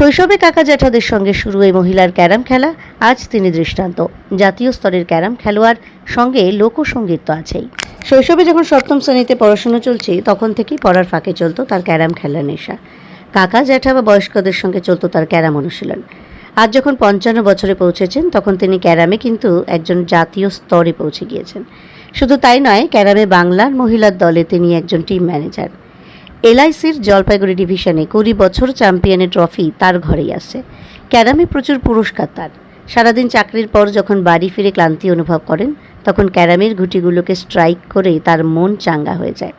শৈশবে কাকা জ্যাঠাদের সঙ্গে শুরু এই মহিলার ক্যারাম খেলা। আজ তিনি দৃষ্টান্ত। জাতীয় স্তরের ক্যারাম খেলোয়াড় সঙ্গে লোকসঙ্গীত তো আছেই। শৈশবে যখন সপ্তম শ্রেণীতে পড়াশোনা চলছে, তখন থেকেই পড়ার ফাঁকে চলতো তার ক্যারাম খেলার নেশা। কাকা, জ্যাঠা বা বয়স্কদের সঙ্গে চলতো তার ক্যারাম অনুশীলন। আজ যখন পঞ্চান্ন বছরে পৌঁছেছেন, তখন তিনি ক্যারামে কিন্তু একজন জাতীয় স্তরে পৌঁছে গিয়েছেন। শুধু তাই নয়, ক্যারামে বাংলার মহিলার দলে তিনি একজন টিম ম্যানেজার। এলআইসির জলপাইগুড়ি ডিভিশনে কুড়ি বছর চ্যাম্পিয়নের ট্রফি তার ঘরেই আসে ক্যারামে প্রচুর পুরস্কার তার। সারাদিন চাকরির পর যখন বাড়ি ফিরে ক্লান্তি অনুভব করেন, তখন ক্যারামের ঘুটিগুলোকে স্ট্রাইক করে তার মন চাঙ্গা হয়ে যায়।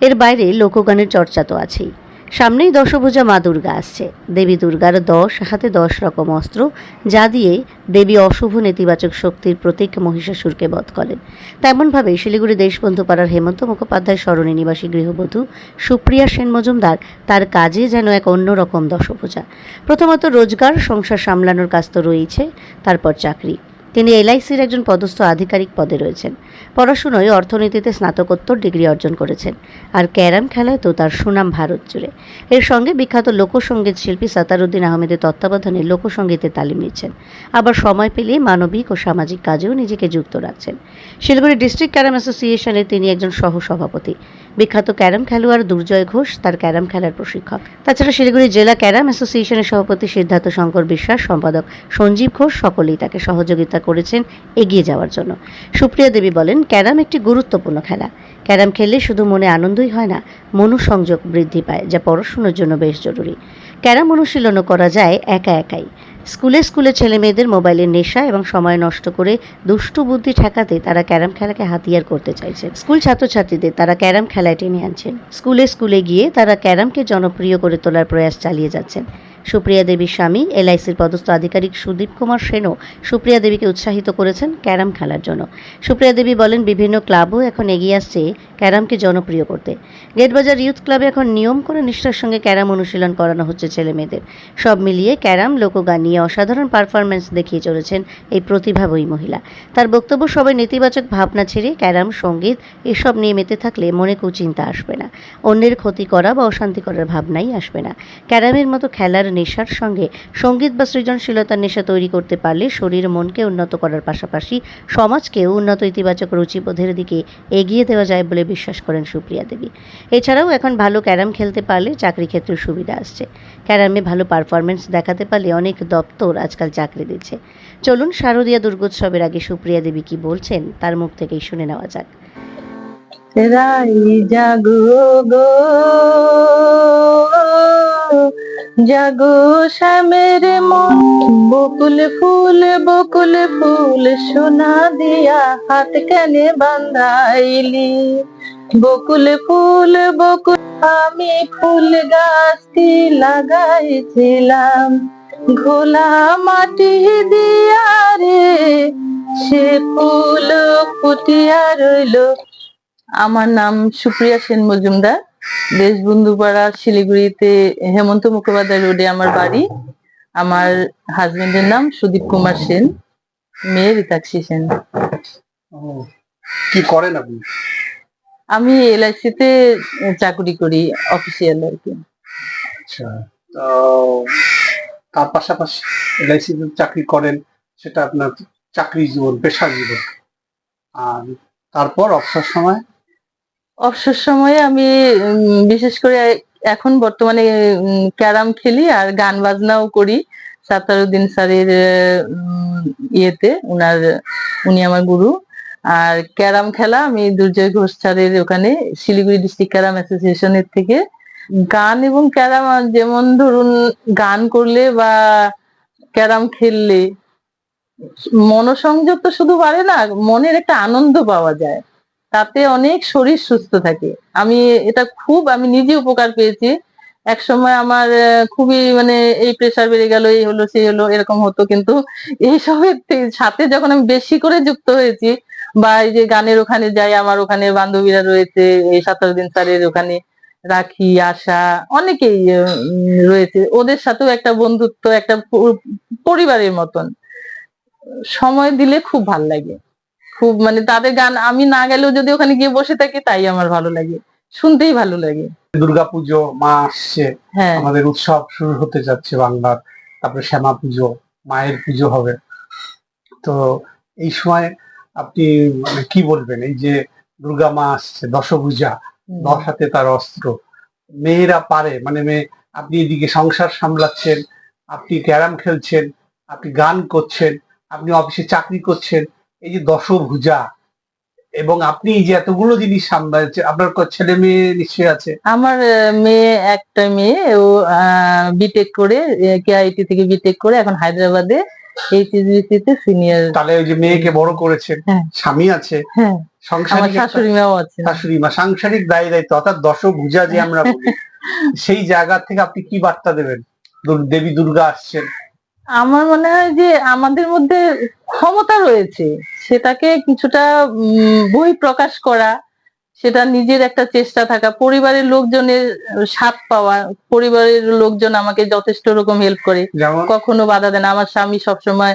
এর বাইরে লোকগানের চর্চা তো আছেই। সামনেই দশভুজা মা দুর্গা আসছে। দেবী দুর্গার দশ হাতে দশ রকম অস্ত্র, যা দিয়ে দেবী অশুভ নেতিবাচক শক্তির প্রতীক মহিষাসুরকে বধ করেন। তেমনভাবে শিলিগুড়ি দেশবন্ধু পাড়ার হেমন্ত মুখোপাধ্যায় সরণি নিবাসী গৃহবধূ সুপ্রিয়া সেন মজুমদার তার কাজে যেন এক অন্যরকম দশভুজা। প্রথমত রোজগার, সংসার সামলানোর কাজ তো রয়েছে, তারপর চাকরি। তিনি এলআইসির একজন পদস্থ আধিকারিক পদে রয়েছেন। পড়াশুনোয় অর্থনীতিতে স্নাতকোত্তর ডিগ্রি অর্জন করেছেন। আর ক্যারাম খেলায় তো তার সুনাম ভারত জুড়ে। এর সঙ্গে বিখ্যাত লোকসঙ্গীত শিল্পী সাতারুদ্দিন আহমেদের তত্ত্বাবধানে লোকসঙ্গীতে তালিম নিচ্ছেন। আবার সময় পেলে মানবিক ও সামাজিক কাজেও নিজেকে যুক্ত রাখছেন। শিলিগুড়ি ডিস্ট্রিক্ট ক্যারাম অ্যাসোসিয়েশনের তিনি একজন সহসভাপতি। বিখ্যাত ক্যারাম খেলোয়াড় দুর্জয় ঘোষ তার ক্যারাম খেলার প্রশিক্ষক। তাছাড়া শিলিগুড়ি জেলা ক্যারাম অ্যাসোসিয়েশনের সভাপতি সিদ্ধার্থ শঙ্কর বিশ্বাস, সম্পাদক সঞ্জীব ঘোষ সকলেই তাকে সহযোগিতা করেছেন এগিয়ে যাওয়ার জন্য। সুপ্রিয়া দেবী বলেন ক্যারাম একটি গুরুত্বপূর্ণ খেলা। ক্যারাম খেললে শুধু মনে আনন্দই হয় না, মনোসংযোগ বৃদ্ধি পায়, যা পড়াশোনার জন্য বেশ জরুরি। ক্যারাম অনুশীলনও করা যায় একা একাই। স্কুলে স্কুলে ছেলে মেয়েদের মোবাইলের নেশা এবং সময় নষ্ট করে দুষ্টু বুদ্ধি ঠেকাতে তারা ক্যারাম খেলাকে হাতিয়ার করতে চাইছে। স্কুল ছাত্রছাত্রীদের তারা ক্যারাম খেলায় টেনে আনছেন স্কুলে স্কুলে গিয়ে তারা ক্যারামকে জনপ্রিয় করে তোলার প্রয়াস চালিয়ে যাচ্ছেন। সুপ্রিয়া দেবীর স্বামী, এলআইসির পদস্থ আধিকারিক সুদীপ কুমার সেনও সুপ্রিয়া দেবীকে উৎসাহিত করেছেন ক্যারাম খেলার জন্য। সুপ্রিয়া দেবী বলেন, বিভিন্ন ক্লাবও এখন এগিয়ে আসছে ক্যারামকে জনপ্রিয় করতে। গেটবাজার ইউথ ক্লাবে এখন নিয়ম করে নিষ্ঠার সঙ্গে ক্যারাম অনুশীলন করানো হচ্ছে ছেলে মেয়েদের সব মিলিয়ে ক্যারাম, লোকগান নিয়ে অসাধারণ পারফরমেন্স দেখিয়ে চলেছেন এই প্রতিভাবয়ী মহিলা। তার বক্তব্য, সবাই নেতিবাচক ভাবনা ছেড়ে ক্যারাম, সংগীত এসব নিয়ে মেতে থাকলে মনে কুচিন্তা আসবে না। অন্যের ক্ষতি করা বা অশান্তি করার ভাবনাই আসবে না। ক্যারামের মতো খেলার নেশার সঙ্গে সংগীত বা সৃজনশীলতার নেশা তৈরি করতে পারলে শরীর মনকে উন্নত করার পাশাপাশি সমাজকেও উন্নত ইতিবাচক রুচিবোধের দিকে এগিয়ে দেওয়া যায় বলে বিশ্বাস করেন সুপ্রিয়া দেবী। এছাড়াও এখন ভালো ক্যারাম খেলতে পারলে চাকরি ক্ষেত্রে সুবিধা আসছে। ক্যারামে ভালো পারফরমেন্স দেখাতে পারলে অনেক দপ্তর আজকাল চাকরি দিচ্ছে। চলুন শারদীয়া দুর্গোৎসবের আগে সুপ্রিয়া দেবী কি বলছেন তার মুখ থেকেই শুনে নেওয়া যাক। রাই জাগো গো। জাগো শ্যামের মন। বকুল ফুল বকুল ফুল সোনা দিয়া হাত কেনে বান্ধাইলি। বকুল ফুল, বকুল আমি ফুল গাছটি লাগাইছিলাম। ঘোলা মাটি দিয়া রে, সে ফুল ফুটিয়া রইল। আমার নাম সুপ্রিয়া সেন মজুমদার দেশবন্ধু পাড়া শিলিগুড়িতে হেমন্ত মুখোপাধ্যায় রোডে আমার বাড়ি। আমার হাজবেন্ডের নাম সুদীপ কুমার সেন মেয়ে রীতাক্ষী সেন। ও, কি করেন আপনি? আমি এলআইসি তে চাকরি করি অফিসিয়াল আর কি। আচ্ছা তো তার পাশাপাশি এলআইসি চাকরি করেন সেটা আপনার চাকরি জীবন পেশা জীবন আর তারপর অবসর সময় অবসর সময়ে আমি বিশেষ করে এখন বর্তমানে ক্যারাম খেলি আর গান বাজনাও করি। সাতারুদ্দিন স্যারের ইয়েতে, উনার, উনি আমার গুরু। আর ক্যারাম খেলা আমি দুর্জয় ঘোষ স্যারের ওখানে, শিলিগুড়ি ডিস্ট্রিক্ট ক্যারাম অ্যাসোসিয়েশনের থেকে। গান এবং ক্যারাম যেমন ধরুন, গান করলে বা ক্যারাম খেললে, মনোসংযোগ তো শুধু বাড়ে না, মনের একটা আনন্দ পাওয়া যায়। তাতে অনেক শরীর সুস্থ থাকে। আমি এটা খুব, আমি নিজে উপকার পেয়েছি। এক সময় আমার খুবই মানে এই প্রেসার বেড়ে গেল, এই হলো, সেই হলো, এরকম হতো। কিন্তু এইসবের সাথে যখন আমি বেশি করে যুক্ত হয়েছি, বা এই যে গানের ওখানে যাই, আমার ওখানে বান্ধবীরা রয়েছে, এই সাতারদিন স্যারের ওখানে, রাখি, আশা, অনেকেই রয়েছে। ওদের সাথেও একটা বন্ধুত্ব, একটা পরিবারের মতন। সময় দিলে খুব ভালো লাগে। খুব মানে তাদের গান আমি না গেলেও যদি ওখানে গিয়ে বসে থাকি তাই আমার ভালো লাগে। শুনতেই ভালো লাগে। দুর্গাপুজো মা আসছে। হ্যাঁ। আমাদের উৎসব শুরু হতে যাচ্ছে বাংলার। তারপরে শ্যামা পুজো মায়ের পুজো হবে। তো এই সময় আপনি মানে কি বলবেন? এই যে দুর্গা মা আসছে দশভূজা। দশ হাতে তার অস্ত্র। মেয়েরা পারে মানে মেয়ে আপনি এদিকে সংসার সামলাচ্ছেন আপনি ক্যারাম খেলছেন আপনি গান করছেন আপনি অফিসে চাকরি করছেন এই যে দশভুজা এবং আপনি যে এতগুলো জিনিস সামলাচ্ছেন আপনার ছেলে মেয়ে নিশ্চয়ই আছে? আমার মেয়ে একটা মেয়ে ও বিটেক করে কেআইটি থেকে বিটেক করে এখন হায়দ্রাবাদে সিনিয়র তাহলে ওই যে মেয়েকে বড় করেছেন হ্যাঁ। স্বামী আছে হ্যাঁ। সংসারিক শাশুড়ি মাও আছে শাশুড়ি মা সাংসারিক দায় দায়িত্ব অর্থাৎ দশভূজা যে আমরা সেই জায়গা থেকে আপনি কি বার্তা দেবেন? দেবী দুর্গা আসছেন আমার মনে হয় যে আমাদের মধ্যে ক্ষমতা রয়েছে সেটাকে কিছুটা বই প্রকাশ করা সেটা নিজের একটা চেষ্টা থাকা পরিবারের লোকজনের সাথ পাওয়া পরিবারের লোকজন আমাকে যথেষ্ট রকম হেল্প করে। কখনো বাধা দেন আমার স্বামী সবসময়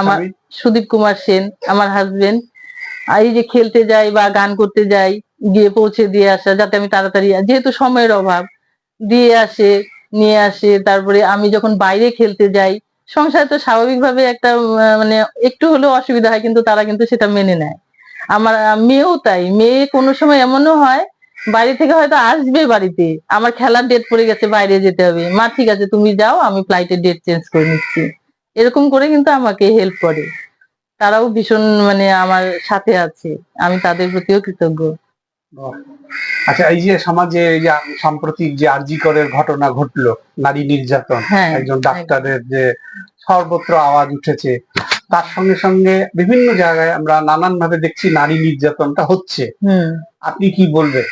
আমার- সুদীপ কুমার সেন আমার হাজবেন্ড এই যে খেলতে যাই বা গান করতে যাই গিয়ে পৌঁছে দিয়ে আসা যাতে আমি তাড়াতাড়ি যেহেতু সময়ের অভাব দিয়ে আসে নিয়ে আসে তারপরে আমি যখন বাইরে খেলতে যাই সংসারে তো স্বাভাবিকভাবে একটা মানে একটু হলেও অসুবিধা হয়, কিন্তু তারা কিন্তু সেটা মেনে নেয়। আমার মেয়েও তাই। মেয়ে কোনো সময় এমনও হয়, বাড়ি থেকে হয়তো আসবে বাড়িতে, আমার খেলার ডেট পড়ে গেছে, বাইরে যেতে হবে। মা, ঠিক আছে, তুমি যাও, আমি ফ্লাইটের ডেট চেঞ্জ করে নিচ্ছি। এরকম করে কিন্তু আমাকে হেল্প করে। তারাও ভীষণ মানে আমার সাথে আছে। আমি তাদের প্রতিও কৃতজ্ঞ। আচ্ছা এই যে সমাজে এই যে সাম্প্রতিক যে আরজি করের ঘটনা ঘটলো নারী নির্যাতন হ্যাঁ একজন ডাক্তারের যে সর্বত্র আওয়াজ উঠেছে তার সঙ্গে সঙ্গে বিভিন্ন জায়গায় আমরা নানান ভাবে দেখছি নারী নির্যাতনটা হচ্ছে। আপনি কি বলবেন?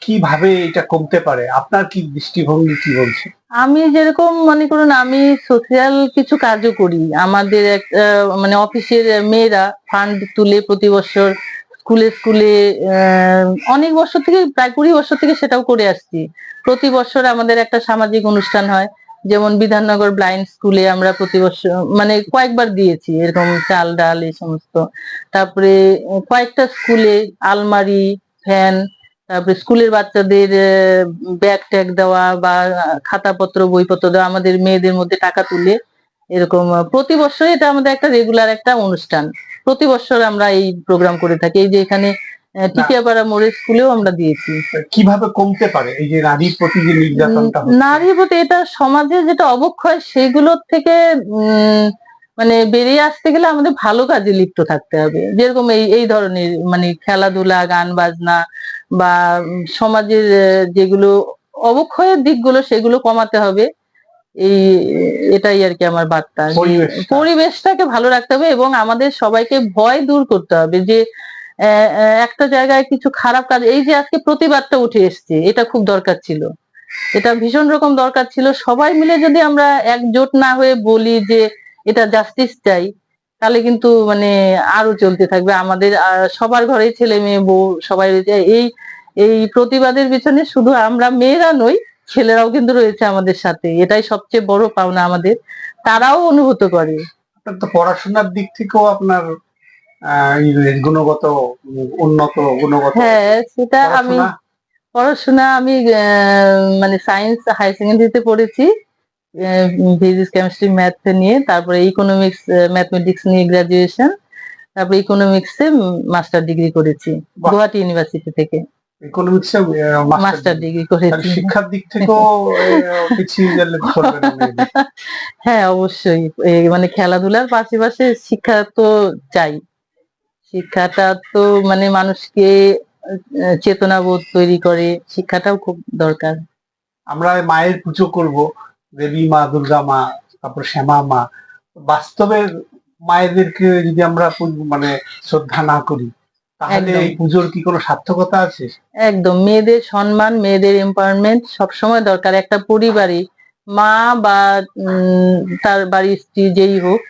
কীভাবে এটা কমতে পারে? আপনার কি দৃষ্টিভঙ্গি কি বলছে? আমি যেরকম মনে করুন আমি সোশিয়াল কিছু কাজও করি। আমাদের এক আহ, মানে অফিসের মেয়েরা ফান্ড তুলে প্রতি বছর স্কুলে স্কুলে অনেক বছর থেকে, প্রায় কুড়ি বছর থেকে সেটাও করে আসছি। প্রতি বছর আমাদের একটা সামাজিক অনুষ্ঠান হয়, যেমন বিধাননগর ব্লাইন্ড স্কুলে আমরা প্রতি বছর মানে কয়েকবার দিয়েছি, এরকম চাল, ডাল, এই সমস্ত। তারপরে কয়েকটা স্কুলে আলমারি, ফ্যান, তারপরে স্কুলের বাচ্চাদের ব্যাগ ট্যাগ দেওয়া বা খাতাপত্র, বইপত্র দেওয়া, আমাদের মেয়েদের মধ্যে টাকা তুলে এরকম, প্রতি বছর এটা আমাদের একটা রেগুলার একটা অনুষ্ঠান। প্রতি বছর আমরা এই প্রোগ্রাম করে থাকি। এই যে এখানে টিকিয়াপাড়া মোড়ের স্কুলেও আমরা দিয়েছি। কীভাবে কমতে পারে? এই যে নারীর প্রতি যে নির্যাতনটা নারীর প্রতি এটা সমাজে যেটা অবক্ষয় সেগুলোর থেকে উম, মানে বেরিয়ে আসতে গেলে আমাদের ভালো কাজে লিপ্ত থাকতে হবে। যেরকম এই এই ধরনের মানে খেলাধুলা গান বাজনা বা সমাজের যেগুলো অবক্ষয়ের দিকগুলো সেগুলো কমাতে হবে। এই এটাই আর কি আমার বার্তা পরিবেশটাকে ভালো রাখতে হবে এবং আমাদের সবাইকে ভয় দূর করতে হবে যে একটা জায়গায় কিছু খারাপ কাজ এই যে আজকে প্রতিবাদটা উঠে এসছে এটা খুব দরকার ছিল। এটা ভীষণ রকম দরকার ছিল। সবাই মিলে যদি আমরা একজোট না হয়ে বলি যে এটা জাস্টিস চাই তাহলে কিন্তু মানে আরও চলতে থাকবে। আমাদের সবার ঘরে ছেলে মেয়ে বউ সবাই এই এই প্রতিবাদের পিছনে শুধু আমরা মেয়েরা নই ছেলেরাও কিন্তু রয়েছে আমাদের সাথে এটাই সবচেয়ে বড় পাওনা আমাদের। তারাও অনুভূত করে। তো পড়াশোনার দিক থেকেও আপনার গুণগত উন্নত গুণগত হ্যাঁ সেটা আমি পড়াশোনা। আমি মানে সায়েন্স হাই সেকেন্ডারিতে পড়েছি। ফিজিক্স কেমিস্ট্রি ম্যাথ নিয়ে তারপরে ইকোনমিক্স ম্যাথমেটিক্স নিয়ে গ্রাজুয়েশন তারপরে ইকোনমিক্সে মাস্টার ডিগ্রি করেছি। গুয়াহাটি ইউনিভার্সিটি থেকে। ইকোনমিক্সে মাস্টার ডিগ্রি করেছি। শিক্ষার দিক থেকেও পিছিয়ে গেলে চলবে না হ্যাঁ অবশ্যই। মানে খেলাধুলার পাশাপাশি শিক্ষা তো চাই। শিক্ষাটা তো মানে মানুষকে চেতনাবোধ তৈরি করে। শিক্ষাটাও খুব দরকার। আমরা মায়ের পুজো করব দেবী মা দুর্গা মা তারপর শ্যামা মা। বাস্তবে মায়েদেরকে যদি আমরা মানে শ্রদ্ধা না করি তাহলে পুজোর কি কোনো সার্থকতা আছে? একদম মেয়েদের সম্মান মেয়েদের এম্পাওয়ারমেন্ট সবসময় দরকার। একটা পরিবারে মা বা উম, তার বাড়ির স্ত্রী যেই হোক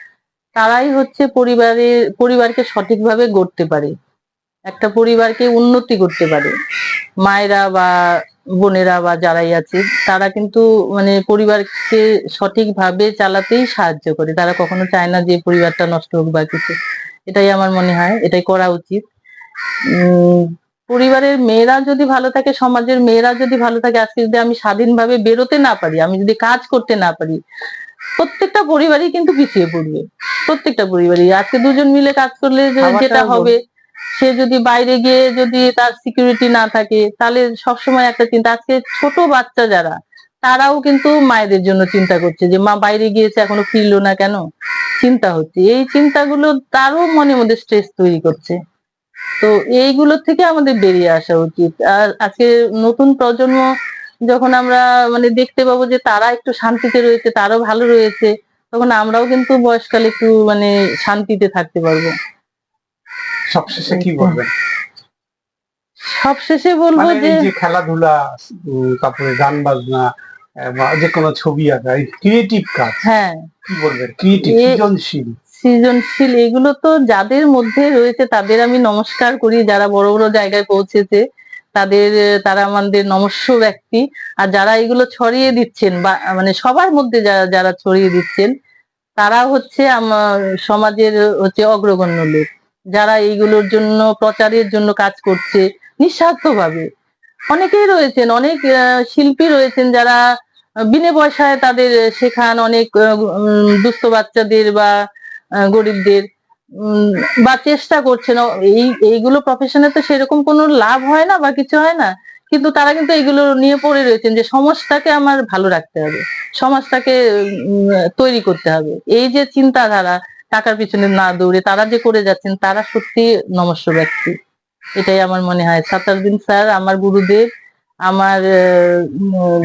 তারাই হচ্ছে পরিবারের পরিবারকে সঠিকভাবে গড়তে পারে। একটা পরিবারকে উন্নতি করতে পারে। মায়েরা বা বোনেরা বা যারাই আছে তারা কিন্তু মানে পরিবারকে সঠিকভাবে চালাতেই সাহায্য করে। তারা কখনো চায় না যে পরিবারটা নষ্ট হোক বা কিছু। এটাই আমার মনে হয় এটাই করা উচিত। পরিবারের মেয়েরা যদি ভালো থাকে সমাজের মেয়েরা যদি ভালো থাকে আজকে যদি আমি স্বাধীনভাবে বেরোতে না পারি আমি যদি কাজ করতে না পারি প্রত্যেকটা পরিবারই কিন্তু পিছিয়ে পড়বে। প্রত্যেকটা পরিবারই। আজকে দুজন মিলে কাজ করলে যেটা হবে সে যদি বাইরে গিয়ে যদি তার সিকিউরিটি না থাকে তাহলে সবসময় একটা চিন্তা। আজকে ছোট বাচ্চা যারা তারাও কিন্তু মায়েদের জন্য চিন্তা করছে যে মা বাইরে গিয়েছে এখনও ফিরলো না কেন? চিন্তা হচ্ছে। এই চিন্তাগুলো তারও মনে মধ্যে স্ট্রেস তৈরি করছে। তো এইগুলো থেকে আমাদের বেরিয়ে আসা উচিত। আর আজকে নতুন প্রজন্ম যখন আমরা মানে দেখতে পাবো যে তারা একটু শান্তিতে রয়েছে তারও ভালো রয়েছে তখন আমরাও কিন্তু বয়সকালে একটু মানে শান্তিতে থাকতে পারব। সবশেষে কি বলবেন? সবশেষে বলব মানে যে খেলাধুলা তারপরে গান বাজনা বা যে কোনো ছবি আঁকা এই ক্রিয়েটিভ কাজ হ্যাঁ। কি বলবেন? ক্রিয়েটিভ সৃজনশীল। সৃজনশীল, এগুলো তো যাদের মধ্যে রয়েছে তাদের আমি নমস্কার করি, যারা বড় বড় জায়গায় পৌঁছেছে, তাদের, তারা আমাদের নমস্য ব্যক্তি। আর যারা এগুলো ছড়িয়ে দিচ্ছেন বা মানে সবার মধ্যে যারা যারা ছড়িয়ে দিচ্ছেন, তারা হচ্ছে আমার সমাজের হচ্ছে অগ্রগণ্য লোক। যারা এইগুলোর জন্য, প্রচারের জন্য কাজ করছে নিঃস্বার্থ ভাবে অনেকেই রয়েছেন, অনেক শিল্পী রয়েছেন যারা বিনে পয়সায় তাদের শেখান, অনেক দুস্থ বাচ্চাদের বা গরিবদের। বা চেষ্টা করছে না এই, এইগুলো প্রফেশনে তো সেরকম কোনো লাভ হয় না বা কিছু হয় না। কিন্তু তারা কিন্তু এগুলো নিয়ে পড়ে রয়েছেন যে সমাজটাকে আমার ভালো রাখতে হবে। সমাজটাকে তৈরি করতে হবে। এই যে চিন্তাধারা, টাকার পিছনে না দৌড়ে তারা যে করে যাচ্ছেন, তারা সত্যি নমস্য ব্যক্তি। এটাই আমার মনে হয়। সাতারদিন স্যার, আমার গুরুদেব আমার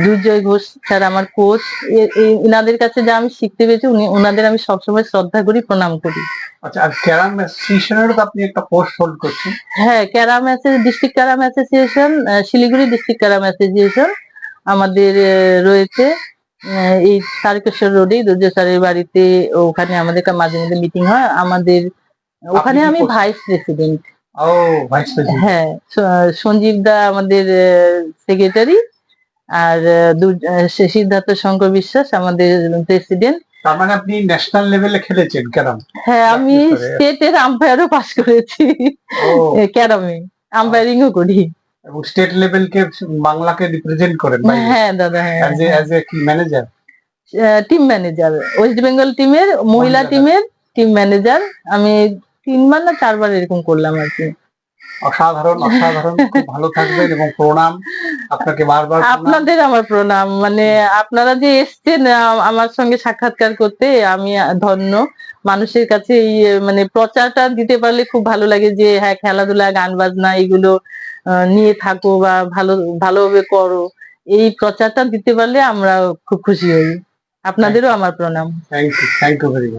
দুর্জয় ঘোষ স্যার আমার কোচ এনাদের কাছে যা আমি শিখতে পেরেছি উনি ওনাদের আমি সবসময় শ্রদ্ধা করি প্রণাম করি। আচ্ছা আর ক্যারাম অ্যাসোসিয়েশনেরও আপনি একটা পোস্ট হোল্ড করছেন। হ্যাঁ carrom district carrom association Siliguri district carrom association আমাদের রয়েছে। এই তারকেশ্বর রোডে দুর্জয় স্যারের বাড়িতে ওখানে আমাদের মাঝে মধ্যে মিটিং হয়। আমাদের ওখানে আমি ভাইস প্রেসিডেন্ট হ্যাঁ সঞ্জীব দা আমাদের সেক্রেটারি আর সিদ্ধার্থ শঙ্কর বিশ্বাস আমাদের প্রেসিডেন্ট তার মানে আপনি ন্যাশনাল লেভেলে খেলেছেন ক্যারাম। হ্যাঁ আমি। স্টেটের আম্পায়ারও পাস করেছি। ক্যারামে। আম্পায়ারিংও করি। এবং স্টেট লেভেলকে বাংলাকে রিপ্রেজেন্ট করেন হ্যাঁ দাদা হ্যাঁ অ্যাজ এ অ্যাজ এ কি manager team manager west Bengal টিমের মহিলা টিমের টিম ম্যানেজার আমি তিনবার না চারবার এরকম করলাম আর কি। অসাধারণ অসাধারণ। খুব ভালো থাকবেন এবং প্রণাম। আপনাকে বারবার আপনাদের আমার প্রণাম। মানে আপনারা যে এসছেন আমার সঙ্গে সাক্ষাৎকার করতে আমি ধন্য। মানুষের কাছে এই মানে প্রচারটা দিতে পারলে খুব ভালো লাগে যে হ্যাঁ খেলাধুলা গান বাজনা এগুলো নিয়ে থাকো বা ভালো ভালোভাবে করো। এই প্রচারটা দিতে পারলে আমরা খুব খুশি হই। আপনাদেরও আমার প্রণাম। Thank you thank you very much